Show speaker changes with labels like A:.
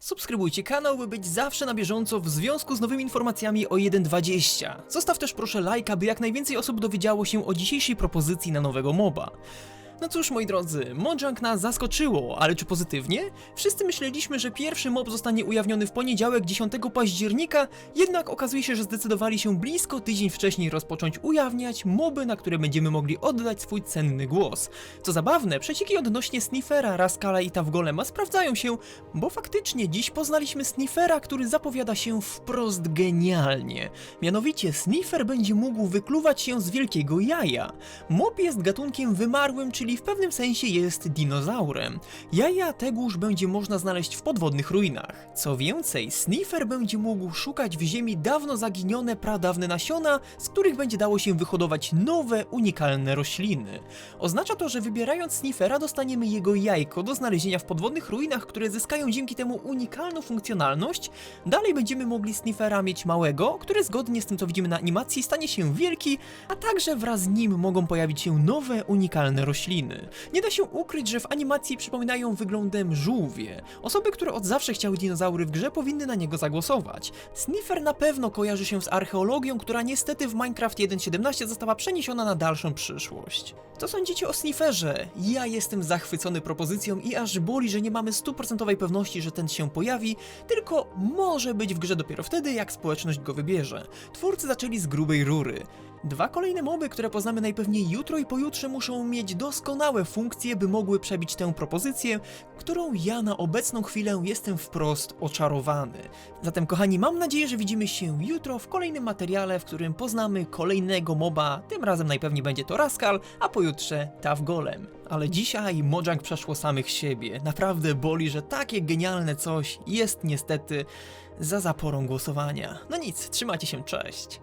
A: Subskrybujcie kanał, by być zawsze na bieżąco w związku z nowymi informacjami o 1.20. Zostaw też proszę lajka, by jak najwięcej osób dowiedziało się o dzisiejszej propozycji na nowego moba. No cóż, moi drodzy, Mojang nas zaskoczyło, ale czy pozytywnie? Wszyscy myśleliśmy, że pierwszy mob zostanie ujawniony w poniedziałek 10 października, jednak okazuje się, że zdecydowali się blisko tydzień wcześniej rozpocząć ujawniać moby, na które będziemy mogli oddać swój cenny głos. Co zabawne, przecieki odnośnie Sniffera, Raskala i Tawgolema sprawdzają się, bo faktycznie dziś poznaliśmy Sniffera, który zapowiada się wprost genialnie. Mianowicie Sniffer będzie mógł wykluwać się z wielkiego jaja. Mob jest gatunkiem wymarłym, czyli w pewnym sensie jest dinozaurem. Jaja tegóż będzie można znaleźć w podwodnych ruinach. Co więcej, Sniffer będzie mógł szukać w ziemi dawno zaginione pradawne nasiona, z których będzie dało się wyhodować nowe, unikalne rośliny. Oznacza to, że wybierając Sniffera dostaniemy jego jajko do znalezienia w podwodnych ruinach, które zyskają dzięki temu unikalną funkcjonalność. Dalej będziemy mogli Sniffera mieć małego, który zgodnie z tym co widzimy na animacji stanie się wielki, a także wraz z nim mogą pojawić się nowe, unikalne rośliny. Nie da się ukryć, że w animacji przypominają wyglądem żółwie. Osoby, które od zawsze chciały dinozaury w grze powinny na niego zagłosować. Sniffer na pewno kojarzy się z archeologią, która niestety w Minecraft 1.17 została przeniesiona na dalszą przyszłość. Co sądzicie o Snifferze? Ja jestem zachwycony propozycją i aż boli, że nie mamy stuprocentowej pewności, że ten się pojawi, tylko może być w grze dopiero wtedy, jak społeczność go wybierze. Twórcy zaczęli z grubej rury. Dwa kolejne moby, które poznamy najpewniej jutro i pojutrze muszą mieć doskonałe funkcje, by mogły przebić tę propozycję, którą ja na obecną chwilę jestem wprost oczarowany. Zatem kochani, mam nadzieję, że widzimy się jutro w kolejnym materiale, w którym poznamy kolejnego moba, tym razem najpewniej będzie to Raskal, a pojutrze Tav Golem. Ale dzisiaj Mojang przeszło samych siebie. Naprawdę boli, że takie genialne coś jest niestety za zaporą głosowania. No nic, trzymajcie się, cześć.